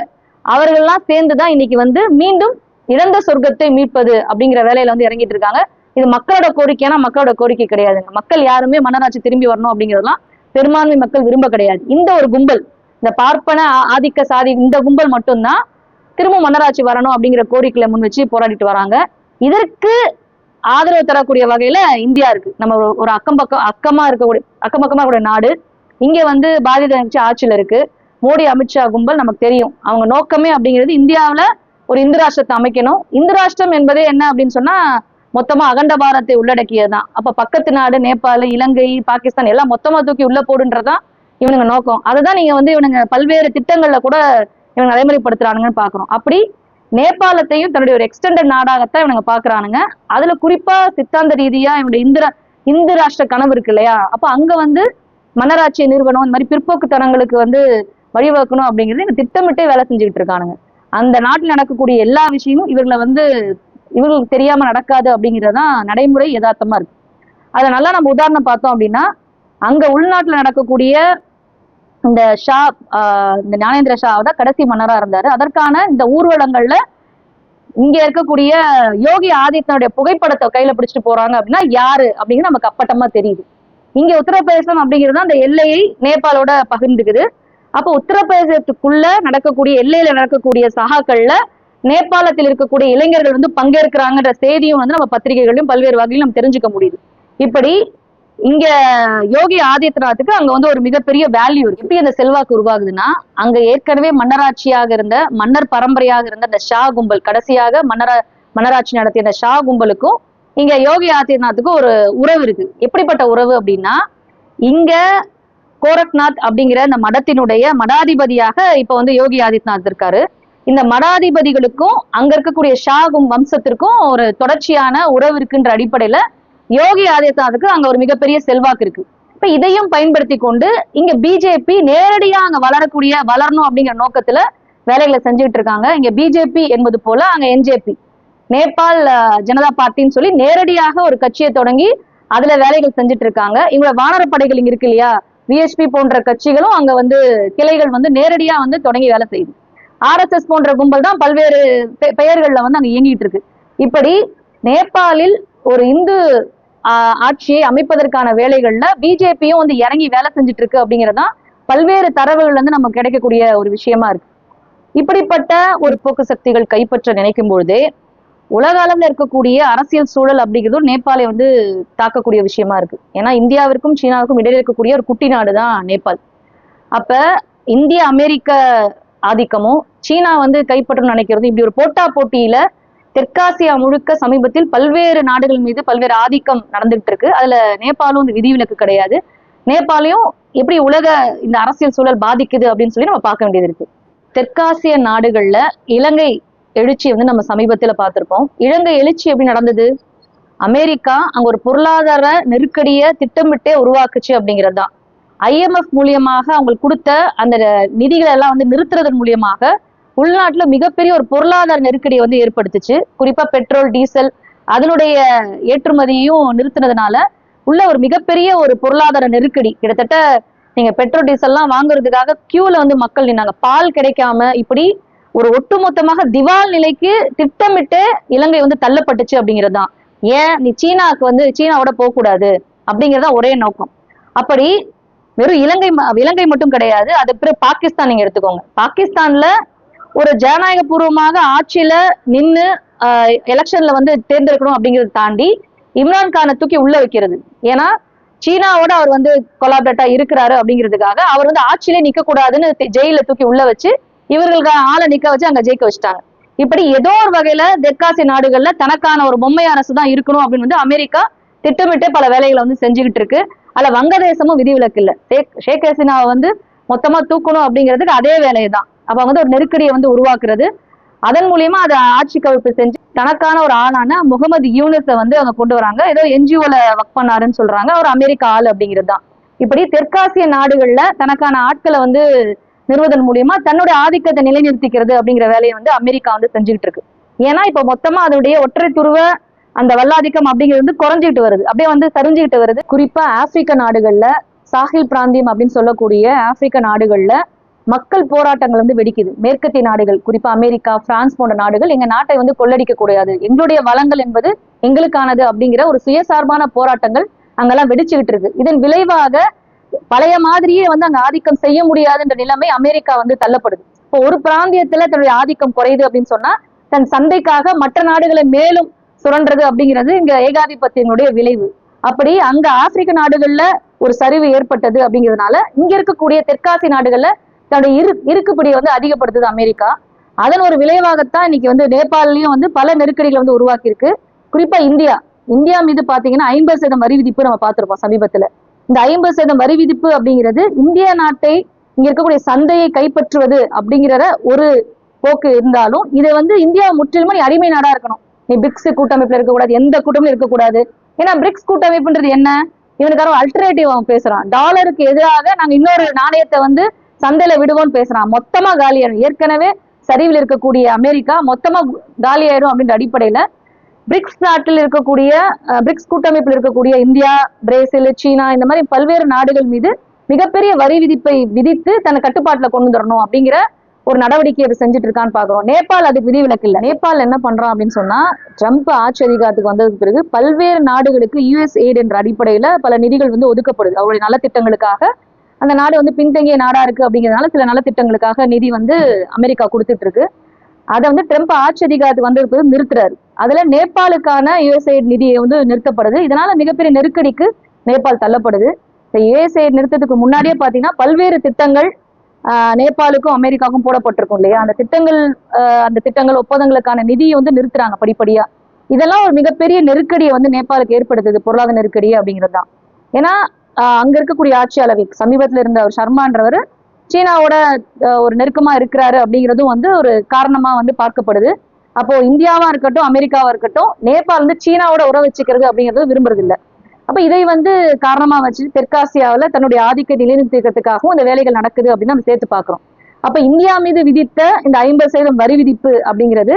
[SPEAKER 1] அவர்கள்லாம் சேர்ந்துதான் இன்னைக்கு வந்து மீண்டும் இழந்த சொர்க்கத்தை மீட்பது அப்படிங்கிற வேலையில வந்து இறங்கிட்டு இருக்காங்க. இது மக்களோட கோரிக்கைனா மக்களோட கோரிக்கை கிடையாதுங்க. மக்கள் யாருமே மன்னராட்சி திரும்பி வரணும் அப்படிங்கிறதெல்லாம் பெரும்பான்மை மக்கள் விரும்ப கிடையாது. இந்த ஒரு கும்பல் இந்த பார்ப்பன ஆதிக்க சாதி இந்த கும்பல் மட்டும்தான் திரும்ப மன்னராட்சி வரணும் அப்படிங்கிற கோரிக்கையில முன் வச்சு போராடிட்டு வராங்க. இதற்கு ஆதரவு தரக்கூடிய வகையில இந்தியா இருக்கு. நம்ம ஒரு- ஒரு அக்கம் பக்கம் அக்கமா இருக்கக்கூடிய அக்கம் பக்கமா இருக்கக்கூடிய நாடு. இங்க வந்து பாரதிய ஜனதா கட்சி ஆட்சியில இருக்கு. மோடி அமித்ஷா கும்பல் நமக்கு தெரியும். அவங்க நோக்கமே அப்படிங்கிறது இந்தியாவுல ஒரு இந்து ராஷ்டிரத்தை அமைக்கணும். இந்து ராஷ்டிரம் என்பதே என்ன அப்படின்னு சொன்னா மொத்தமா அகண்ட பாரத்தை உள்ளடக்கியதுதான். அப்ப பக்கத்து நாடு நேபாள் இலங்கை பாகிஸ்தான் எல்லாம் மொத்தமா தூக்கி உள்ள போடுன்றதுதான் இவனுங்க நோக்கம். அதுதான் நீங்க வந்து இவனுங்க பல்வேறு திட்டங்கள்ல கூட இவங்க நடைமுறைப்படுத்துறானுங்கன்னு பாக்குறோம். அப்படி நேபாளத்தையும் தன்னுடைய ஒரு எக்ஸ்டெண்டட் நாடாகத்தான் இவனுங்க பாக்குறானுங்க. அதுல குறிப்பா சித்தாந்த ரீதியா இவனுடைய இந்திர இந்து ராஷ்டிர கனவு இருக்கு இல்லையா? அப்ப அங்க வந்து மன்னராட்சியை நிறுவனம் இந்த மாதிரி பிற்போக்குத்தனங்களுக்கு வந்து வழிவகுக்கணும் அப்படிங்கிறது இவங்க திட்டமிட்டே வேலை செஞ்சுக்கிட்டு இருக்கானுங்க. அந்த நாட்டில் நடக்கக்கூடிய எல்லா விஷயமும் இவர்களை வந்து இவர்களுக்கு தெரியாம நடக்காது அப்படிங்கறதுதான் நடைமுறை யதார்த்தமா இருக்கு. அதை நல்லா நம்ம உதாரணம் பார்த்தோம் அப்படின்னா அங்க உள்நாட்டுல நடக்கக்கூடிய இந்த ஷா ஆஹ் இந்த ஞானேந்திர ஷா தான் கடைசி மன்னரா இருந்தாரு. அதற்கான இந்த ஊர்வலங்கள்ல இங்க இருக்கக்கூடிய யோகி ஆதித்யனுடைய புகைப்படத்தை கையில பிடிச்சிட்டு போறாங்க அப்படின்னா யாரு அப்படிங்கிறது நமக்கு அப்பட்டமா தெரியுது. இங்க உத்தரப்பிரதேசம் அப்படிங்கிறது அந்த எல்லையை நேபாளோட பகிர்ந்துக்குது. அப்போ உத்தரப்பிரதேசத்துக்குள்ள நடக்கக்கூடிய எல்லையில நடக்கக்கூடிய சகாக்கள்ல நேபாளத்தில் இருக்கக்கூடிய இளைஞர்கள் வந்து பங்கேற்கிறாங்கன்ற செய்தியும் வந்து நம்ம பத்திரிகைகளையும் பல்வேறு வகையிலும் நம்ம தெரிஞ்சுக்க முடியுது. இப்படி இங்க யோகி ஆதித்யநாத்துக்கு அங்க வந்து ஒரு மிகப்பெரிய வேல்யூ இருக்கு. எப்படி அந்த செல்வாக்கு உருவாகுதுன்னா அங்க ஏற்கனவே மன்னராட்சியாக இருந்த மன்னர் பரம்பரையாக இருந்த அந்த ஷா கும்பல் கடைசியாக மன்னரா மன்னராட்சி நடத்திய அந்த ஷா கும்பலுக்கும் இங்க யோகி ஆதித்யநாத்துக்கும் ஒரு உறவு இருக்கு. எப்படிப்பட்ட உறவு அப்படின்னா இங்க கோரக்நாத் அப்படிங்கிற அந்த மடத்தினுடைய மடாதிபதியாக இப்ப வந்து யோகி ஆதித்யநாத் இருக்காரு. இந்த மடாதிபதிகளுக்கும் அங்க இருக்கக்கூடிய ஷாகும் வம்சத்திற்கும் ஒரு தொடர்ச்சியான உறவு இருக்குன்ற அடிப்படையில யோகி ஆதித்யநாத்துக்கு அங்க ஒரு மிகப்பெரிய செல்வாக்கு இருக்கு. இப்ப இதையும் பயன்படுத்தி கொண்டு இங்க பிஜேபி நேரடியா அங்க வளரக்கூடிய வளரணும் அப்படிங்கிற நோக்கத்துல வேலைகளை செஞ்சுட்டு இருக்காங்க. இங்க பிஜேபி என்பது போல அங்க என்ஜேபி நேபாள் ஜனதா பார்ட்டின்னு சொல்லி நேரடியாக ஒரு கட்சியை தொடங்கி அதுல வேலைகள் செஞ்சுட்டு இருக்காங்க. இவங்களோட வானரப்படைகள் இங்க இருக்கு இல்லையா? விஎஸ்பி போன்ற கட்சிகளும் அங்க வந்து கிளைகள் வந்து நேரடியா வந்து தொடங்கி வேலை செய்யுது. ஆர்எஸ்எஸ் போன்ற கும்பல் தான் பல்வேறு பெ- பெயர்கள்ல வந்து அங்க இயங்கிட்டு இருக்கு. இப்படி நேபாளில் ஒரு இந்து ஆட்சியை அமைப்பதற்கான வேலைகள்ல பிஜேபியும் வந்து இறங்கி வேலை செஞ்சுட்டு இருக்கு அப்படிங்கறதுதான் பல்வேறு தரவுகள் வந்து நமக்கு கிடைக்கக்கூடிய ஒரு விஷயமா இருக்கு. இப்படிப்பட்ட ஒரு போக்கு சக்திகள் கைப்பற்ற நினைக்கும் பொழுதே உலக அளவில் இருக்கக்கூடிய அரசியல் சூழல் அப்படிங்கிறது நேபாளை வந்து தாக்கக்கூடிய விஷயமா இருக்கு. ஏன்னா இந்தியாவிற்கும் சீனாவுக்கும் இடையில இருக்கக்கூடிய ஒரு குட்டி நாடு தான் நேபாள். அப்ப இந்திய அமெரிக்க ஆதிக்கமும் சீனா வந்து கைப்பற்றணும்னு நினைக்கிறது. இப்படி ஒரு போட்டா போட்டியில தெற்காசியா முழுக்க சமீபத்தில் பல்வேறு நாடுகள் மீது பல்வேறு ஆதிக்கம் நடந்துகிட்டு இருக்கு. அதுல நேபாளும் வந்து விதிவிலக்கு கிடையாது. நேபாளையும் எப்படி உலக இந்த அரசியல் சூழல் பாதிக்குது அப்படின்னு சொல்லி நம்ம பார்க்க வேண்டியது இருக்கு. தெற்காசிய நாடுகள்ல இலங்கை எழுச்சி வந்து நம்ம சமீபத்துல பார்த்திருப்போம். இலங்கை எழுச்சி எப்படி நடந்தது? அமெரிக்கா அங்க ஒரு பொருளாதார நெருக்கடியை திட்டமிட்டே உருவாக்குச்சு அப்படிங்கிறது தான் ஐஎம்எஃப் மூலியமாக அவங்களுக்கு கொடுத்த அந்த நிதிகளை எல்லாம் வந்து நிறுத்துறதன் மூலியமாக உள்நாட்டுல மிகப்பெரிய ஒரு பொருளாதார நெருக்கடியை வந்து ஏற்படுத்துச்சு. குறிப்பா பெட்ரோல் டீசல் அதனுடைய ஏற்றுமதியையும் நிறுத்தினதுனால உள்ள ஒரு மிகப்பெரிய ஒரு பொருளாதார நெருக்கடி. கிட்டத்தட்ட நீங்க பெட்ரோல் டீசல்லாம் வாங்குறதுக்காக கியூல வந்து மக்கள் நின்னாங்க. பால் கிடைக்காம இப்படி ஒரு ஒட்டுமொத்தமாக திவால் நிலைக்கு திட்டமிட்டு இலங்கை வந்து தள்ளப்பட்டுச்சு அப்படிங்கிறது தான் ஏன்? நீ சீனாவுக்கு வந்து சீனாவோட போக கூடாது ஒரே நோக்கம். அப்படி வெறும் இலங்கை இலங்கை மட்டும் கிடையாது. அது பிறகு பாகிஸ்தான் நீங்க எடுத்துக்கோங்க. பாகிஸ்தான்ல ஒரு ஜனநாயக பூர்வமாக ஆட்சியில நின்னு எலெக்ஷன்ல வந்து தேர்ந்தெடுக்கணும் அப்படிங்கறத தாண்டி இம்ரான் கானை தூக்கி உள்ள வைக்கிறது. ஏன்னா சீனாவோட அவர் வந்து கொலாபரேட்டா இருக்கிறாரு அப்படிங்கிறதுக்காக அவர் வந்து ஆட்சியிலே நிக்க கூடாதுன்னு ஜெயில தூக்கி உள்ள வச்சு இவர்களுக்கான ஆளை நிக்க வச்சு அங்க ஜெயிக்க வச்சுட்டாங்க. இப்படி ஏதோ ஒரு வகையில தெற்காசிய நாடுகள்ல தனக்கான ஒரு பொம்மை அரசு தான் இருக்கணும் அப்படின்னு வந்து அமெரிக்கா திட்டமிட்டே பல வேலைகளை வந்து செஞ்சுக்கிட்டு இருக்கு. அதுல வங்கதேசமும் விதிவிலக்கு இல்ல ஷேக் ஷேக் ஹசீனாவை வந்து மொத்தமா தூக்கணும் அப்படிங்கிறதுக்கு அதே வேலையை தான் அப்ப வந்து ஒரு நெருக்கடியை வந்து உருவாக்குறது. அதன் மூலியமா அதை ஆட்சி கவிழ்ப்பு செஞ்சு தனக்கான ஒரு ஆளான முகமது யூனிஸை வந்து அவங்க கொண்டு வராங்க. ஏதோ என்ஜிஓல ஒர்க் பண்ணாருன்னு சொல்றாங்க. அவர் அமெரிக்கா ஆள் அப்படிங்கிறது தான் இப்படி தெற்காசிய நாடுகள்ல தனக்கான ஆட்களை வந்து நிறுவதன் மூலியமா தன்னுடைய ஆதிக்கத்தை நிலைநிறுத்திக்கிறது அப்படிங்கிற வேலையை வந்து அமெரிக்கா வந்து செஞ்சுக்கிட்டு இருக்கு. ஏன்னா இப்ப மொத்தமா அதனுடைய ஒற்றை துருவ அந்த வல்லாதிக்கம் அப்படிங்கிறது வந்து குறைஞ்சிக்கிட்டு வருது. அப்படியே வந்து சரிஞ்சுக்கிட்டு வருது. குறிப்பா ஆப்பிரிக்க நாடுகள்ல சாஹில் பிராந்தியம் அப்படின்னு சொல்லக்கூடிய ஆப்பிரிக்க நாடுகள்ல மக்கள் போராட்டங்கள் வந்து வெடிக்குது. மேற்கத்திய நாடுகள் குறிப்பா அமெரிக்கா பிரான்ஸ் போன்ற நாடுகள் எங்க நாட்டை வந்து கொள்ளடிக்க கூடாது. எங்களுடைய வளங்கள் என்பது எங்களுக்கானது அப்படிங்கிற ஒரு சுயசார்பான போராட்டங்கள் அங்கெல்லாம் வெடிச்சுக்கிட்டு இருக்கு. இதன் விளைவாக பழைய மாதிரியே வந்து அங்க ஆதிக்கம் செய்ய முடியாதுன்ற நிலைமை அமெரிக்கா வந்து தள்ளப்படுது. இப்போ ஒரு பிராந்தியத்துல தன்னுடைய ஆதிக்கம் குறையுது அப்படின்னு சொன்னா தன் சந்தைக்காக மற்ற நாடுகளை மேலும் சுரண்டது அப்படிங்கிறது இங்க ஏகாதிபத்தியனுடைய விளைவு. அப்படி அங்க ஆப்பிரிக்க நாடுகள்ல ஒரு சரிவு ஏற்பட்டது அப்படிங்கிறதுனால இங்க இருக்கக்கூடிய தெற்காசிய நாடுகள்ல தன்னுடைய இரு இருக்குப்படியை வந்து அதிகப்படுத்துது அமெரிக்கா. அதன் ஒரு விளைவாகத்தான் இன்னைக்கு வந்து நேபாளிலையும் வந்து பல நெருக்கடிகளை வந்து உருவாக்கியிருக்கு. குறிப்பா இந்தியா. இந்தியா மீது பாத்தீங்கன்னா ஐம்பது சதம் வரி விதிப்பு நம்ம பார்த்திருப்போம் சமீபத்துல. இந்த ஐம்பது சதம் வரி விதிப்பு அப்படிங்கிறது இந்திய நாட்டை இங்க இருக்கக்கூடிய சந்தையை கைப்பற்றுவது அப்படிங்கிற ஒரு போக்கு இருந்தாலும் இதை வந்து இந்தியா முற்றிலும் நீ அடிமை நாடா இருக்கணும். நீ பிரிக்ஸ் கூட்டமைப்புல இருக்கக்கூடாது எந்த கூட்டமும் இருக்கக்கூடாது. ஏன்னா பிரிக்ஸ் கூட்டமைப்புன்றது என்ன? இவனுக்காரன் அல்டர்னேட்டிவ் அவன் பேசுறான். டாலருக்கு எதிராக நாங்க இன்னொரு நாணயத்தை வந்து சந்தையில விடுவோம்னு பேசுறான். மொத்தமா காலியாயிடும் ஏற்கனவே சரிவில் இருக்கக்கூடிய அமெரிக்கா மொத்தமா காலியாயிடும் அப்படின்ற அடிப்படையில பிரிக்ஸ் நாட்டில் இருக்கக்கூடிய பிரிக்ஸ் கூட்டமைப்பில் இருக்கக்கூடிய இந்தியா பிரேசில் சீனா இந்த மாதிரி பல்வேறு நாடுகள் மீது மிகப்பெரிய வரி விதிப்பை விதித்து தன்னை கட்டுப்பாட்டுல கொண்டு வரணும் அப்படிங்கிற ஒரு நடவடிக்கை செஞ்சுட்டு இருக்கான்னு பாக்குறோம் நேபாள் அதுக்கு விதிவிலக்கு இல்ல. நேபாள் என்ன பண்றான் அப்படின்னு சொன்னா ட்ரம்ப் ஆட்சி அதிகாரத்துக்கு வந்ததுக்கு பிறகு பல்வேறு நாடுகளுக்கு யுஎஸ் எய்ட் என்ற அடிப்படையில பல நிதிகள் வந்து ஒதுக்கப்படுது. அவருடைய நலத்திட்டங்களுக்காக அந்த நாடு வந்து பின்தங்கிய நாடா இருக்கு அப்படிங்கிறதுனால சில நலத்திட்டங்களுக்காக நிதி வந்து அமெரிக்கா கொடுத்துட்டு இருக்கு அதை வந்து ட்ரம்ப் ஆட்சி அதிகாரத்துக்கு வந்ததுக்கு பிறகு நிறுத்துறாரு. அதுல நேபாளுக்கான யுஎஸ்ஐட் நிதியை வந்து நிறுத்தப்படுது. இதனால மிகப்பெரிய நெருக்கடிக்கு நேபாள் தள்ளப்படுது. இந்த யுஎஸ்ஐட் நிறுத்தத்துக்கு முன்னாடியே பாத்தீங்கன்னா பல்வேறு திட்டங்கள் நேபாளுக்கும் அமெரிக்காவுக்கும் போடப்பட்டிருக்கும் இல்லையா? அந்த திட்டங்கள் ஆஹ், அந்த திட்டங்கள் ஒப்பந்தங்களுக்கான நிதியை வந்து நிறுத்துறாங்க படிப்படியா. இதெல்லாம் ஒரு மிகப்பெரிய நெருக்கடியை வந்து நேபாளுக்கு ஏற்படுத்துது பொருளாதார நெருக்கடி அப்படிங்கிறது தான். ஏன்னா ஆஹ், அங்க இருக்கக்கூடிய ஆட்சியாளர் சமீபத்துல இருந்த ஒரு சர்மான்றவர் சீனாவோட ஒரு நெருக்கமா இருக்கிறாரு அப்படிங்கிறதும் வந்து ஒரு காரணமா வந்து பார்க்கப்படுது. அப்போ இந்தியாவா இருக்கட்டும் அமெரிக்காவா இருக்கட்டும் நேபாள் வந்து சீனாவோட உறவு வச்சுக்கிறது அப்படிங்கிறது விரும்புறது இல்லை அப்ப இதை வந்து காரணமா வச்சு தெற்காசியாவில தன்னுடைய ஆதிக்கத்தை நிலைநிறுத்திக்கிறதுக்காகவும் இந்த வேலைகள் நடக்குது அப்படின்னு நம்ம சேர்த்து பாக்குறோம் அப்ப இந்தியா மீது விதித்த இந்த ஐம்பது சதவீதம் வரி விதிப்பு அப்படிங்கிறது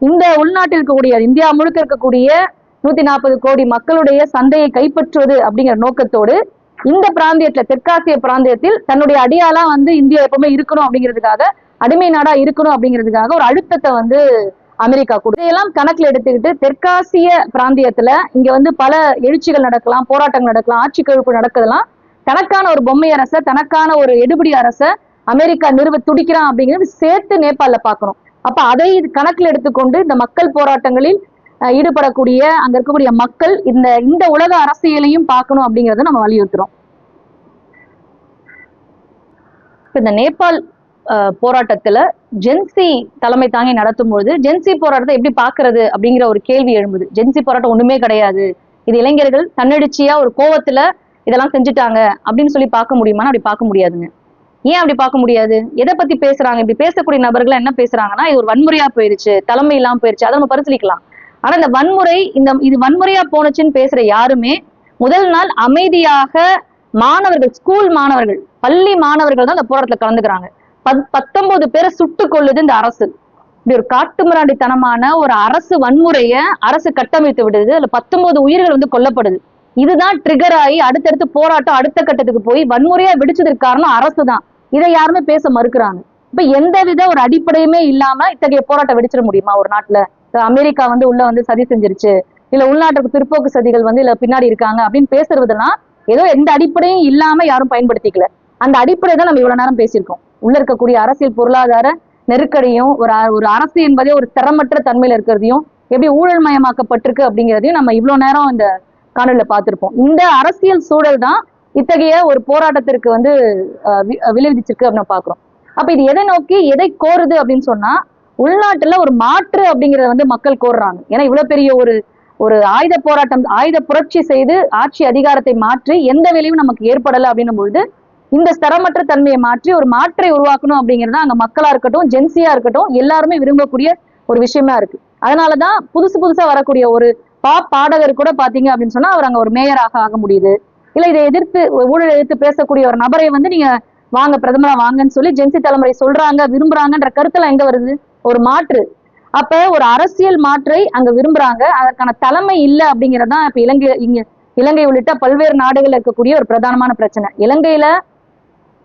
[SPEAKER 1] இந்த உள்நாட்டில் இருக்கக்கூடிய இந்தியா முழுக்க இருக்கக்கூடிய நூத்தி நாற்பது கோடி மக்களுடைய சந்தையை கைப்பற்றுவது அப்படிங்கிற நோக்கத்தோடு இந்த பிராந்தியத்துல தெற்காசிய பிராந்தியத்தில் தன்னுடைய அடியாலாம் வந்து இந்தியா எப்பவுமே இருக்கணும் அப்படிங்கிறதுக்காக அடிமை நாடா இருக்கணும் அப்படிங்கிறதுக்காக ஒரு அழுத்தத்தை வந்து அமெரிக்கா கூட. இதையெல்லாம் கணக்குல எடுத்துக்கிட்டு தெற்காசிய பிராந்தியத்துல இங்க வந்து பல எழுச்சிகள் நடக்கலாம் போராட்டங்கள் நடக்கலாம் ஆட்சி கழிப்பு நடக்கலாம் தனக்கான ஒரு பொம்மை அரச தனக்கான ஒரு எடுபிடி அரச அமெரிக்கா நிறுவ துடிக்கிறான் அப்படிங்கிறது சேர்த்து நேபாளில பாக்குறோம் அப்ப அதை இது கணக்கில் எடுத்துக்கொண்டு இந்த மக்கள் போராட்டங்களில் ஈடுபடக்கூடிய அங்க இருக்கக்கூடிய மக்கள் இந்த இந்த உலக அரசியலையும் பார்க்கணும் அப்படிங்கறத நம்ம வலியுறுத்துறோம். இந்த நேபாள் போராட்டத்துல ஜென்சி தலைமை தாங்கி நடத்தும் பொழுது ஜென்சி போராட்டத்தை எப்படி பாக்குறது அப்படிங்கிற ஒரு கேள்வி எழும்புது. ஜென்சி போராட்டம் ஒண்ணுமே கிடையாது. இது இளைஞர்கள் தன்னெழுச்சியா ஒரு கோவத்துல இதெல்லாம் செஞ்சுட்டாங்க அப்படின்னு சொல்லி பார்க்க முடியுமான்னு அப்படி பார்க்க முடியாதுங்க. ஏன் அப்படி பார்க்க முடியாது? எதை பத்தி பேசுறாங்க? இப்படி பேசக்கூடிய நபர்கள் என்ன பேசுறாங்கன்னா இது ஒரு வன்முறையா போயிருச்சு தலைமை இல்லாம போயிருச்சு அதை நம்ம பரிசீலிக்கலாம். ஆனா இந்த வன்முறை இந்த இது வன்முறையா போனுச்சுன்னு பேசுற யாருமே முதல் நாள் அமைதியாக மாணவர்கள் ஸ்கூல் மாணவர்கள் பள்ளி மாணவர்கள் தான் இந்த போராட்டத்துல கலந்துக்கிறாங்க. பத்தொன்பது பேரை சுட்டு கொள்ளுது இந்த அரசு. இப்படி ஒரு காட்டுமிராண்டித்தனமான ஒரு அரசு வன்முறைய அரசு கட்டமைத்து விடுது. அதுல பத்தொன்பது உயிர்கள் வந்து கொல்லப்படுது. இதுதான் ட்ரிகர் ஆகி அடுத்தடுத்து போராட்டம் அடுத்த கட்டத்துக்கு போய் வன்முறையா வெடிச்சதுக்கு காரணம் அரசு தான் இதை யாருமே பேச மறுக்கிறாங்க. இப்ப எந்த வித ஒரு அடிப்படையுமே இல்லாம இத்தகைய போராட்டம் வெடிச்சிட முடியுமா ஒரு நாட்டுல? அமெரிக்கா வந்து உள்ள வந்து சதி செஞ்சிருச்சு. இல்ல உள்நாட்டுக்கு பிற்போக்கு சதிகள் வந்து இல்ல பின்னாடி இருக்காங்க அப்படின்னு பேசுறதுலாம் ஏதோ எந்த அடிப்படையும் இல்லாம யாரும் பயன்படுத்திக்கல. அந்த அடிப்படை தான் நம்ம இவ்வளவு நேரம் பேசியிருக்கோம். உள்ள இருக்கக்கூடிய அரசியல் பொருளாதார நெருக்கடியும் ஒரு ஒரு அரசு என்பதே ஒரு திறமற்ற தன்மையில இருக்கிறதையும் எப்படி ஊழல் மயமாக்கப்பட்டிருக்கு அப்படிங்கிறதையும் நம்ம இவ்வளவு நேரம் இந்த காணொலியில பார்த்திருப்போம். இந்த அரசியல் சூழல் தான் இத்தகைய ஒரு போராட்டத்திற்கு வந்து வி- விளைவிச்சிருக்கு அப்படின்னு பாக்குறோம் அப்ப இது எதை நோக்கி எதை கோருது அப்படின்னு சொன்னா உள்நாட்டுல ஒரு மாற்று அப்படிங்கறத வந்து மக்கள் கோருறாங்க. ஏன்னா இவ்வளவு பெரிய ஒரு ஒரு ஆயுத போராட்டம் ஆயுத புரட்சி செய்து ஆட்சி அதிகாரத்தை மாற்றி எந்த விளைவும் நமக்கு ஏற்படல அப்படின்னும் பொழுது இந்த ஸ்தரமற்ற தன்மையை மாற்றி ஒரு மாற்றை உருவாக்கணும் அப்படிங்கிறது அங்க மக்களா இருக்கட்டும் ஜென்சியா இருக்கட்டும் எல்லாருமே விரும்பக்கூடிய ஒரு விஷயமா இருக்கு. அதனாலதான் புதுசு புதுசா வரக்கூடிய ஒரு பாப் பாடகர் கூட பாத்தீங்க அப்படின்னு சொன்னா அவர் அங்க ஒரு மேயராக ஆக முடியுது. இல்ல இதை எதிர்த்து ஊழலை எதிர்த்து பேசக்கூடிய ஒரு நபரை வந்து நீங்க வாங்க பிரதமரா வாங்கன்னு சொல்லி ஜென்சி தலைமுறை சொல்றாங்க விரும்புறாங்கன்ற கருத்துல எங்க வருது? ஒரு மாற்று. அப்ப ஒரு அரசியல் மாற்றை அங்க விரும்புறாங்க. அதற்கான தலைமை இல்ல அப்படிங்கறதுதான் இப்ப இலங்கை இங்க இலங்கை உள்ளிட்ட பல்வேறு நாடுகள்ல இருக்கக்கூடிய ஒரு பிரதானமான பிரச்சனை. இலங்கையில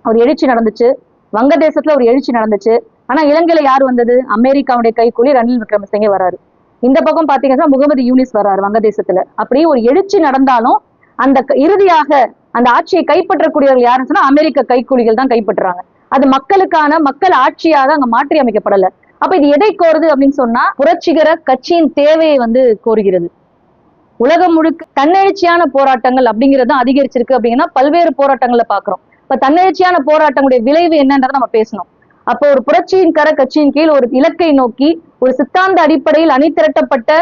[SPEAKER 1] ஒரு எழுச்சி நடந்துச்சு. வங்கதேசத்துல ஒரு எழுச்சி நடந்துச்சு. ஆனா இலங்கையில யார் வந்தது? அமெரிக்காவுடைய கைக்கூலி ரணில் விக்ரமசிங்கே வராரு. இந்த பக்கம் பாத்தீங்கன்னா முகமது யூனிஸ் வராரு வங்கதேசத்துல. அப்படி ஒரு எழுச்சி நடந்தாலும் அந்த இறுதியாக அந்த ஆட்சியை கைப்பற்றக்கூடியவர்கள் யாருன்னு சொன்னா அமெரிக்க கைக்கூலிகள் தான் கைப்பற்றுறாங்க. அது மக்களுக்கான மக்கள் ஆட்சியாக அங்க மாற்றி அமைக்கப்படல. அப்ப இது எதை கோருது அப்படின்னு சொன்னா புரட்சிகர கட்சியின் தேவையை வந்து கோருகிறது. உலகம் முழுக்க தன்னெழுச்சியான போராட்டங்கள் அப்படிங்கிறது அதிகரிச்சிருக்கு அப்படிங்கன்னா பல்வேறு போராட்டங்களை பாக்குறோம். இப்ப தன்னெழுச்சியான போராட்டங்களுடைய விளைவு என்னன்றதை நம்ம பேசணும். அப்போ ஒரு புரட்சியின் கர கட்சியின் கீழ் ஒரு இலக்கை நோக்கி ஒரு சித்தாந்த அடிப்படையில் அணிதிரட்டப்பட்ட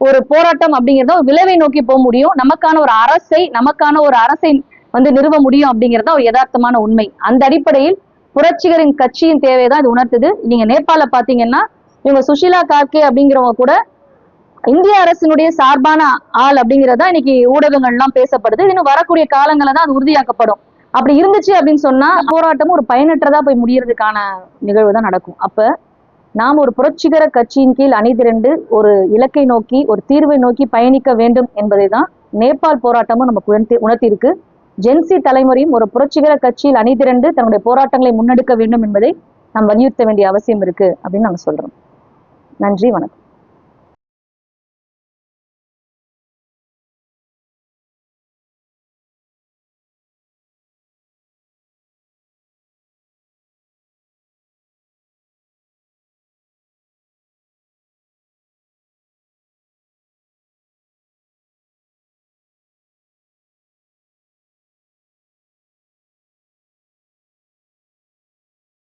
[SPEAKER 1] ஒரு போராட்டம் அப்படிங்கிறத விளைவை நோக்கி போக முடியும். நமக்கான ஒரு அரசை நமக்கான ஒரு அரசை வந்து நிறுவ முடியும் அப்படிங்கறத ஒரு யதார்த்தமான உண்மை. அந்த அடிப்படையில் புரட்சிகரின் கட்சியின் தேவையை இது உணர்த்துது. நீங்க நேபாள பாத்தீங்கன்னா இவங்க சுஷிலா கார்கே அப்படிங்கிறவங்க கூட இந்திய அரசினுடைய சார்பான ஆள் அப்படிங்கிறதா இன்னைக்கு ஊடகங்கள்லாம் பேசப்படுது. இன்னும் வரக்கூடிய காலங்களில் தான் அது உறுதியாக்கப்படும். அப்படி இருந்துச்சு அப்படின்னு சொன்னா போராட்டமும் ஒரு பயனற்றதா போய் முடியறதுக்கான நிகழ்வு தான் நடக்கும். அப்ப நாம் ஒரு புரட்சிகர கட்சியின் கீழ் அணிதிரண்டு ஒரு இலக்கை நோக்கி ஒரு தீர்வை நோக்கி பயணிக்க வேண்டும் என்பதை தான் நேபாள் போராட்டமும் நமக்கு உணர்த்தி உணர்த்தியிருக்கு. ஜென்சி தலைமுறையும் ஒரு புரட்சிகர கட்சியில் அணிதிரண்டு தன்னுடைய போராட்டங்களை முன்னெடுக்க வேண்டும் என்பதை நாம் வலியுறுத்த வேண்டிய அவசியம் இருக்கு அப்படின்னு நம்ம சொல்றோம். நன்றி வணக்கம்.